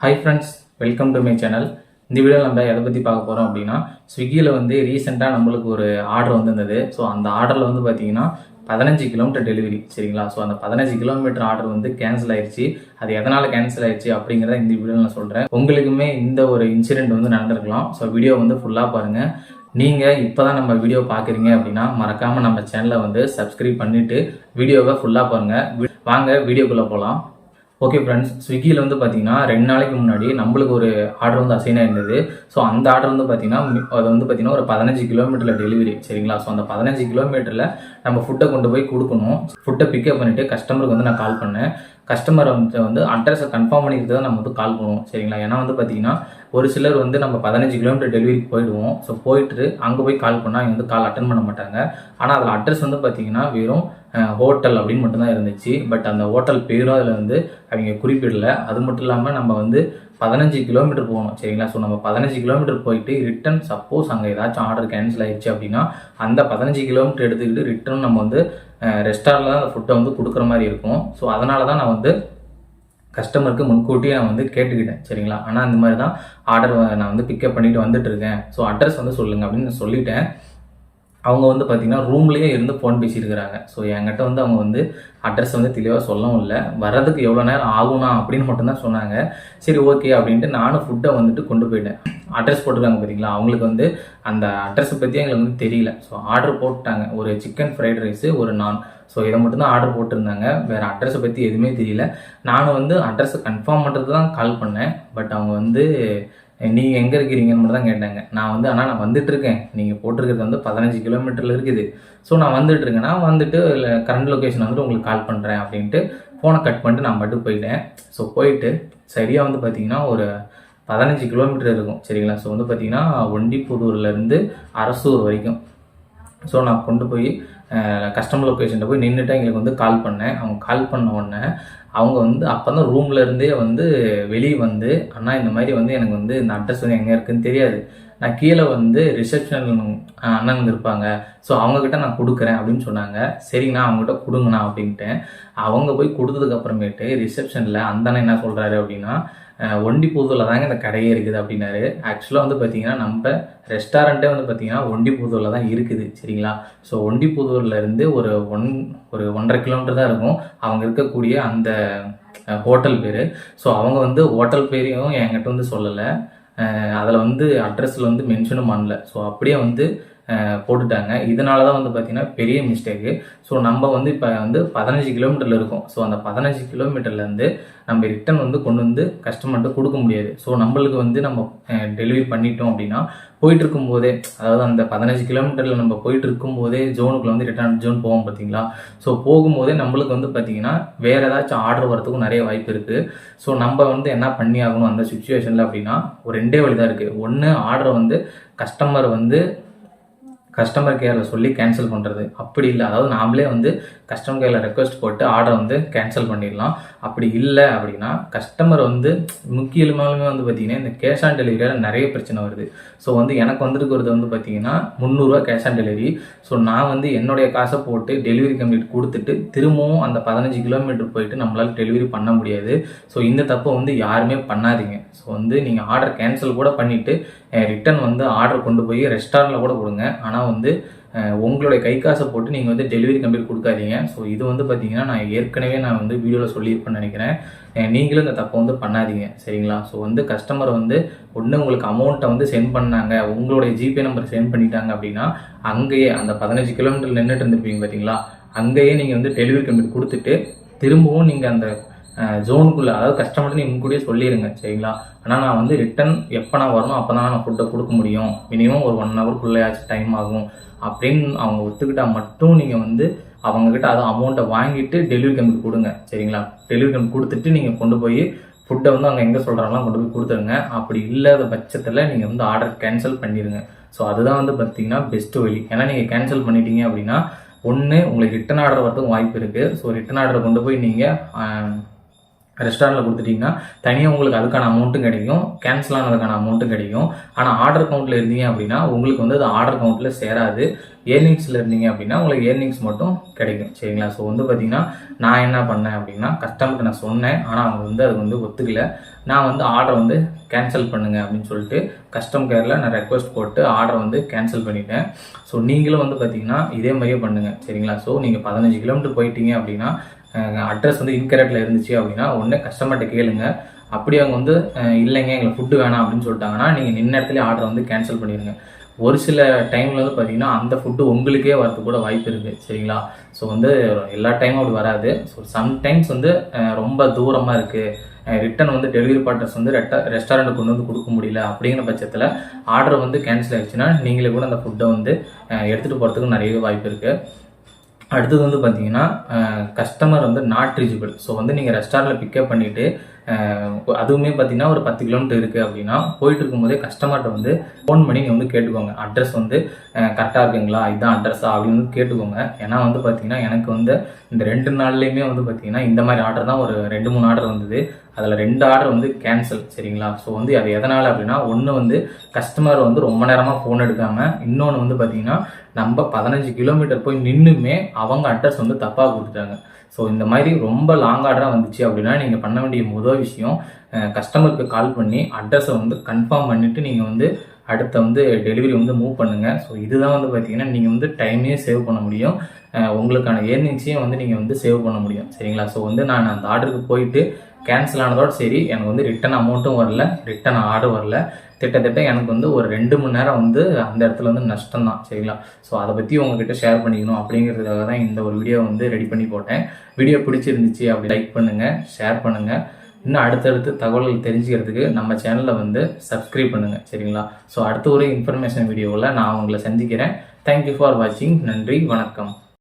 Hi friends welcome to my channel இந்த video நம்ம எதை பற்றி பார்க்க போகிறோம் அப்படின்னா ஸ்விக்கியில் வந்து ரீசெண்டாக நம்மளுக்கு ஒரு ஆர்டர் வந்திருந்தது. ஸோ அந்த ஆர்டரில் வந்து பார்த்தீங்கன்னா பதினஞ்சு கிலோமீட்டர் டெலிவரி சரிங்களா? ஸோ அந்த பதினஞ்சு கிலோமீட்டர் ஆர்டர் வந்து கேன்சல் ஆயிடுச்சு அது எதனால் கேன்சல் ஆயிடுச்சு அப்படிங்கிறத இந்த வீடியோவில் நான் சொல்கிறேன் உங்களுக்குமே இந்த ஒரு இன்சிடென்ட் வந்து நடந்திருக்கலாம். ஸோ வீடியோ வந்து ஃபுல்லாக பாருங்கள் நீங்கள் இப்போ தான் நம்ம வீடியோ பார்க்குறீங்க அப்படின்னா மறக்காமல் நம்ம சேனலை வந்து சப்ஸ்கிரைப் பண்ணிவிட்டு வீடியோவை ஃபுல்லாக பாருங்கள் வாங்க வீடியோக்குள்ளே போகலாம் ஓகே ஃப்ரெண்ட்ஸ் ஸ்விக்கியில் வந்து பார்த்தீங்கன்னா ரெண்டு நாளைக்கு முன்னாடி நம்மளுக்கு ஒரு ஆர்டர் வந்து அசைன் ஆயிருந்தது. ஸோ அந்த ஆர்டர் வந்து பார்த்தீங்கன்னா அது வந்து பார்த்தீங்கன்னா ஒரு பதினஞ்சு கிலோமீட்டரில் டெலிவரி சரிங்களா? ஸோ அந்த பதினஞ்சு கிலோமீட்டரில் நம்ம ஃபுட்டை கொண்டு போய் கொடுக்கணும். ஃபுட்டை பிக்கப் பண்ணிவிட்டு கஸ்டமருக்கு வந்து நான் கால் பண்ணேன். கஸ்டமர் வந்து வந்து அட்ரஸை கன்ஃபார்ம் பண்ணிக்கிறது தான் நம்ம வந்து கால் பண்ணுவோம் சரிங்களா? ஏன்னா வந்து பார்த்தீங்கன்னா ஒரு சிலர் வந்து நம்ம பதினஞ்சு கிலோமீட்டர் டெலிவரிக்கு போயிடுவோம். ஸோ போயிட்டு அங்கே போய் கால் பண்ணால் அவங்க வந்து கால் அட்டன் பண்ண மாட்டாங்க. ஆனால் அதில் அட்ரஸ் வந்து பார்த்தீங்கன்னா வெறும் ஹோட்டல் அப்படின்னு மட்டும்தான் இருந்துச்சு. பட் அந்த ஹோட்டல் பேரும் அதில் வந்து அவங்க குறிப்பிடல. அது மட்டும் இல்லாமல் நம்ம வந்து பதினஞ்சு கிலோமீட்டர் போகணும் சரிங்களா? ஸோ நம்ம பதினஞ்சு கிலோமீட்டர் போயிட்டு ரிட்டன் சப்போஸ் அங்கே ஏதாச்சும் ஆர்டர் கேன்சல் ஆயிடுச்சு அப்படின்னா அந்த பதினஞ்சு கிலோமீட்டர் எடுத்துக்கிட்டு ரிட்டன் நம்ம வந்து ரெஸ்டாரண்ட்டில் தான் அந்த ஃபுட்டை வந்து கொடுக்குற மாதிரி இருக்கும். ஸோ அதனால தான் நான் வந்து கஸ்டமருக்கு முன்கூட்டியே நான் வந்து கேட்டுக்கிட்டேன் சரிங்களா? ஆனால் அந்த மாதிரி தான் ஆர்டர் நான் வந்து பிக்கப் பண்ணிட்டு வந்துட்டு இருக்கேன். ஸோ அட்ரஸ் வந்து சொல்லுங்கள் அப்படின்னு நான் சொல்லிட்டேன். அவங்க வந்து பார்த்திங்கன்னா ரூம்லேயே இருந்து ஃபோன் பேசியிருக்கிறாங்க. ஸோ என்கிட்ட வந்து அவங்க வந்து அட்ரஸ் வந்து தெளிவாக சொல்லவும் இல்லை. வர்றதுக்கு எவ்வளோ நேரம் ஆகும்னா அப்படின்னு மட்டும்தான் சொன்னாங்க. சரி ஓகே அப்படின்ட்டு நானும் ஃபுட்டை வந்துட்டு கொண்டு போயிட்டேன். அட்ரஸ் போட்டிருக்காங்க பார்த்தீங்களா அவங்களுக்கு வந்து அந்த அட்ரஸை பற்றி எங்களுக்கு வந்து தெரியல. ஸோ ஆர்டர் போட்டாங்க. ஒரு சிக்கன் ஃப்ரைட் ரைஸு ஒரு நான் ஸோ இதை மட்டும்தான் ஆர்டர் போட்டிருந்தாங்க. வேறு அட்ரஸை பற்றி எதுவுமே தெரியல. நானும் வந்து அட்ரஸை கன்ஃபார்ம் பண்ணுறது தான் கால் பண்ணேன். பட் அவங்க வந்து நீங்கள் எங்கே இருக்கிறீங்கன்னு மட்டும் தான் கேட்டாங்க. நான் வந்து ஆனால் நான் வந்துட்டுருக்கேன். நீங்கள் போட்டிருக்கிறது வந்து பதினஞ்சு கிலோமீட்டரில் இருக்குது. ஸோ நான் வந்துட்டுருக்கேன். நான் வந்துட்டு கரண்ட் லொக்கேஷன் வந்துட்டு உங்களுக்கு கால் பண்ணுறேன் அப்படின்ட்டு ஃபோனை கட் பண்ணிட்டு நான் மட்டும் போயிட்டேன். ஸோ போயிட்டு சரியாக வந்து பார்த்தீங்கன்னா ஒரு பதினஞ்சு கிலோமீட்டர் இருக்கும். சரிங்களா? ஸோ வந்து பார்த்தீங்கன்னா ஒண்டிப்புதூர்லேருந்து அரசூர் வரைக்கும். ஸோ நான் கொண்டு போய் கஸ்டமர் லொக்கேஷனில் போய் நின்றுட்டு எங்களுக்கு வந்து கால் பண்ணேன். அவங்க கால் பண்ண உடனே அவங்க வந்து அப்போ தான் ரூம்லேருந்தே வந்து வெளியே வந்து அண்ணா இந்த மாதிரி வந்து எனக்கு வந்து இந்த அட்ரஸ் வந்து எங்கே இருக்குன்னு தெரியாது. நான் கீழே வந்து ரிசப்ஷன் அண்ணன் இருப்பாங்க. ஸோ அவங்கக்கிட்ட நான் கொடுக்குறேன் அப்படின்னு சொன்னாங்க. சரிங்கண்ணா அவங்ககிட்ட கொடுங்கண்ணா அப்படின்ட்டு அவங்க போய் கொடுத்ததுக்கப்புறமேட்டு ரிசப்ஷனில் அந்த அண்ணன் என்ன சொல்கிறாரு அப்படின்னா அஹ், தாங்க இந்த கடையே இருக்குது அப்படின்னாரு. ஆக்சுவலாக வந்து பார்த்தீங்கன்னா நம்ம ரெஸ்டாரண்ட்டே வந்து பார்த்தீங்கன்னா ஒண்டிப்புதூரில் தான் இருக்குது சரிங்களா? ஸோ ஒண்டிப்புதூர்ல இருந்து ஒரு ஒன் ஒரு ஒன்றரை கிலோமீட்டர் தான் இருக்கும். அவங்க இருக்கக்கூடிய அந்த ஹோட்டல் பேர். ஸோ அவங்க வந்து ஹோட்டல் பேரையும் என்கிட்ட வந்து சொல்லலை. அதில் வந்து அட்ரஸில் வந்து மென்ஷனும் பண்ணல. ஸோ அப்படியே வந்து போட்டுட்டாங்க. இதனால தான் வந்து பார்த்தீங்கன்னா பெரிய மிஸ்டேக்கு ஸோ நம்ம வந்து இப்போ வந்து பதினஞ்சு கிலோமீட்டரில் இருக்கோம். ஸோ அந்த பதினஞ்சு கிலோமீட்டர்லேருந்து நம்ம ரிட்டன் வந்து கொண்டு வந்து கஸ்டமர்கிட்ட கொடுக்க முடியாது. ஸோ நம்மளுக்கு வந்து நம்ம டெலிவரி பண்ணிட்டோம் அப்படின்னா போயிட்டு இருக்கும்போதே அதாவது அந்த பதினஞ்சு கிலோமீட்டரில் நம்ம போயிட்டு இருக்கும்போதே ஜோனுக்குள்ள வந்து ரிட்டர்ன் ஜோன் போவோம் பார்த்தீங்களா? ஸோ போகும்போதே நம்மளுக்கு வந்து பார்த்தீங்கன்னா வேற ஏதாச்சும் ஆர்டர் வரத்துக்கும் நிறைய வாய்ப்பு இருக்குது ஸோ நம்ம வந்து என்ன பண்ணி ஆகணும் அந்த சுச்சுவேஷனில் அப்படின்னா ஒரு ரெண்டே வழி தான் இருக்குது ஒன்று ஆர்டரை வந்து கஸ்டமர் வந்து கஸ்டமர் கேரில் சொல்லி கேன்சல் பண்ணுறது அப்படி இல்லை. அதாவது நாமளே வந்து கஸ்டமர் கேரில் ரெக்வஸ்ட் போட்டு ஆர்டரை வந்து கேன்சல் பண்ணிடலாம். அப்படி இல்லை அப்படின்னா கஸ்டமர் வந்து முக்கியமாலுமே வந்து பார்த்திங்கன்னா இந்த கேஷ் ஆன் டெலிவரியில் நிறைய பிரச்சனை வருது. ஸோ வந்து எனக்கு வந்துருக்கிறது வந்து பார்த்தீங்கன்னா முந்நூறுரூவா கேஷ் ஆன் டெலிவரி ஸோ நான் வந்து என்னுடைய காசை போட்டு டெலிவரி கம்ப்ளீட் கொடுத்துட்டு திரும்பவும் அந்த பதினஞ்சு கிலோமீட்டர் போயிட்டு நம்மளால டெலிவரி பண்ண முடியாது. ஸோ இந்த தப்பை வந்து யாருமே பண்ணாதீங்க. ஸோ வந்து நீங்கள் ஆர்டர் கேன்சல் கூட பண்ணிவிட்டு ரிட்டன் வந்து ஆர்டர் கொண்டு போய் ரெஸ்டாரண்ட்டில் கூட கொடுங்க. ஆனால் வந்து உங்களுடைய கை காசை போட்டு நீங்கள் வந்து டெலிவரி கம்ப்ளீட் கொடுக்காதீங்க. ஸோ இது வந்து பார்த்தீங்கன்னா நான் ஏற்கனவே நான் வந்து வீடியோவில் சொல்லியிருப்பேன்னு நினைக்கிறேன். நீங்களும் இந்த தப்பை வந்து பண்ணாதீங்க. சரிங்களா? ஸோ வந்து கஸ்டமர் வந்து ஒன்று உங்களுக்கு அமௌண்ட்டை வந்து சென்ட் பண்ணாங்க உங்களுடைய ஜிபே நம்பர் சென்ட் பண்ணிட்டாங்க அப்படின்னா அங்கேயே அந்த பதினஞ்சு கிலோமீட்டர் நின்றுட்டு இருந்துருப்பீங்க பார்த்தீங்களா அங்கேயே நீங்கள் வந்து டெலிவரி கம்ப்ளீட் கொடுத்துட்டு திரும்பவும் நீங்கள் அந்த ஜோனுக்குள்ளே அதாவது கஸ்டமர்ட்டு நீங்கள் முன்கூடியே சொல்லிடுங்க சரிங்களா? ஆனால் நான் வந்து ரிட்டன் எப்போ நான் வரணும் அப்போ தான் நான் ஃபுட்டை கொடுக்க முடியும். மினிமம் ஒரு ஒன் ஹவர்க்குள்ளேயாச்சும் டைம் ஆகும். அப்படின்னு அவங்க ஒத்துக்கிட்டால் மட்டும் நீங்கள் வந்து அவங்கக்கிட்ட அதை அமௌண்ட்டை வாங்கிட்டு டெலிவரி கம்பெனி கொடுங்க சரிங்களா? டெலிவரி கம்பெனி கொடுத்துட்டு நீங்கள் கொண்டு போய் ஃபுட்டை வந்து அவங்க எங்கே சொல்கிறாங்களோ கொண்டு போய் கொடுத்துருங்க. அப்படி இல்லாத பட்சத்தில் நீங்கள் வந்து ஆர்டர் கேன்சல் பண்ணிடுங்க ஸோ அதுதான் வந்து பார்த்தீங்கன்னா பெஸ்ட் வழி. ஏன்னா நீங்கள் கேன்சல் பண்ணிட்டீங்க அப்படின்னா ஒன்று உங்களுக்கு ரிட்டன் ஆர்டர் வரதுக்கும் வாய்ப்பு இருக்குது ஸோ ரிட்டன் ஆர்டரை கொண்டு போய் நீங்கள் ரெஸ்டாரண்ட்டில் கொடுத்துட்டிங்கன்னா தனியாக உங்களுக்கு அதுக்கான அமௌண்ட்டும் கிடைக்கும். கேன்சல் ஆனதுக்கான அமௌண்ட்டும் கிடைக்கும். ஆனால் ஆர்டர் கவுண்ட்டில் இருந்தீங்க அப்படின்னா உங்களுக்கு வந்து அது ஆர்டர் கவுண்ட்டில் சேராது. ஏர்னிங்ஸில் இருந்தீங்க அப்படின்னா உங்களுக்கு ஏர்னிங்ஸ் மட்டும் கிடைக்கும். சரிங்களா? ஸோ வந்து பார்த்தீங்கன்னா நான் என்ன பண்ணேன் அப்படின்னா கஸ்டமருக்கு நான் சொன்னேன். ஆனால் அவங்க வந்து அது வந்து ஒத்துக்கல. நான் வந்து ஆர்டர் வந்து கேன்சல் பண்ணுங்கள் அப்படின்னு சொல்லிட்டு கஸ்டம் கேரில் நான் ரெக்வஸ்ட் போட்டு ஆர்டர் வந்து கேன்சல் பண்ணிட்டேன். ஸோ நீங்களும் வந்து பார்த்தீங்கன்னா இதே மாதிரியே பண்ணுங்கள் சரிங்களா? ஸோ நீங்கள் பதினஞ்சு கிலோமீட்டர் போயிட்டீங்க அப்படின்னா அட்ரஸ் வந்து இன்கரெக்டில் இருந்துச்சு அப்படின்னா ஒன்று கஸ்டமர்கிட்ட கேளுங்க. அப்படி அவங்க வந்து இல்லைங்க எங்களுக்கு ஃபுட்டு வேணாம் அப்படின்னு சொல்லிட்டாங்கன்னா நீங்கள் நின்ன இடத்துல ஆர்டர் வந்து கேன்சல் பண்ணிடுங்க. ஒரு சில டைமில் வந்து பார்த்தீங்கன்னா அந்த ஃபுட்டு உங்களுக்கே வரது கூட வாய்ப்பு இருக்குது சரிங்களா? ஸோ வந்து எல்லா டைமும் அப்படி வராது. ஸோ சம்டைம்ஸ் வந்து ரொம்ப தூரமாக இருக்குது ரிட்டன் வந்து டெலிவரி பார்ட்னர்ஸ் வந்து ரெட்ட ரெஸ்டாரண்ட்டுக்கு கொண்டு வந்து கொடுக்க முடியல அப்படிங்கிற பட்சத்தில் ஆர்டர் வந்து கேன்சல் ஆகிடுச்சுன்னா நீங்களே கூட அந்த ஃபுட்டை வந்து எடுத்துகிட்டு போகிறதுக்கு நிறைய வாய்ப்பு இருக்குது அடுத்தது வந்து பார்த்தீங்கன்னா கஸ்டமர் வந்து நாட் ரீச்சபிள் ஸோ வந்து நீங்கள் ரெஸ்டாரண்ட்டில் பிக்கப் பண்ணிவிட்டு அதுவுமே பார்த்தீங்கன்னா ஒரு பத்து கிலோமீட்டர் இருக்குது அப்படின்னா போயிட்டு இருக்கும்போதே கஸ்டமர்கிட்ட வந்து ஃபோன் பண்ணி நீங்கள் வந்து கேட்டுக்கோங்க. அட்ரஸ் வந்து கரெக்டாக இருக்குங்களா? இதுதான் அட்ரஸா அப்படின்னு வந்து கேட்டுக்கோங்க. ஏன்னா வந்து பார்த்தீங்கன்னா எனக்கு வந்து இந்த ரெண்டு நாள்லேயுமே வந்து பார்த்தீங்கன்னா இந்த மாதிரி ஆர்டர் தான் ஒரு ரெண்டு மூணு ஆர்டர் வந்தது. அதில் ரெண்டு ஆர்டர் வந்து கேன்சல் சரிங்களா? ஸோ வந்து அது எதனால் அப்படின்னா ஒன்று வந்து கஸ்டமர் வந்து ரொம்ப நேரமாக ஃபோன் எடுக்காமல் இன்னொன்று வந்து பார்த்திங்கன்னா நம்ம பதினஞ்சு கிலோமீட்டர் போய் நின்றுமே அவங்க அட்ரஸ் வந்து தப்பாக கொடுத்துட்டாங்க. ஸோ இந்த மாதிரி ரொம்ப லாங் ஆர்டராக வந்துச்சு அப்படின்னா நீங்கள் பண்ண வேண்டிய முதல் விஷயம் கஸ்டமருக்கு கால் பண்ணி அட்ரஸை வந்து கன்ஃபார்ம் பண்ணிவிட்டு நீங்கள் வந்து அடுத்த வந்து டெலிவரி வந்து மூவ் பண்ணுங்கள் ஸோ இதுதான் வந்து பார்த்தீங்கன்னா நீங்கள் வந்து டைமே சேவ் பண்ண முடியும். உங்களுக்கான ஏர்னிங்ஸையும் வந்து நீங்கள் வந்து சேவ் பண்ண முடியும் சரிங்களா? ஸோ வந்து நான் அந்த ஆர்டருக்கு போயிட்டு கேன்சல் ஆனதோட சரி எனக்கு வந்து ரிட்டன் அமௌண்ட்டும் வரல ரிட்டன் ஆர்டர் வரல. திட்டத்திட்ட எனக்கு வந்து ஒரு ரெண்டு மணி நேரம் வந்து அந்த இடத்துல வந்து நஷ்டம் தான் சரிங்களா? ஸோ அதை பற்றி உங்ககிட்ட ஷேர் பண்ணிக்கணும் அப்படிங்கிறதுக்காக தான் இந்த ஒரு வீடியோ வந்து ரெடி பண்ணி போட்டேன். வீடியோ பிடிச்சிருந்துச்சு அப்படி லைக் பண்ணுங்கள் ஷேர் பண்ணுங்கள் இன்னும் அடுத்தடுத்து தகவல்கள் தெரிஞ்சுக்கிறதுக்கு நம்ம சேனலில் வந்து சப்ஸ்கிரைப் பண்ணுங்கள் சரிங்களா? ஸோ அடுத்த ஒரு இன்ஃபர்மேஷன் வீடியோவில் நான் உங்களை சந்திக்கிறேன். தேங்க்யூ ஃபார் வாட்சிங் நன்றி வணக்கம்.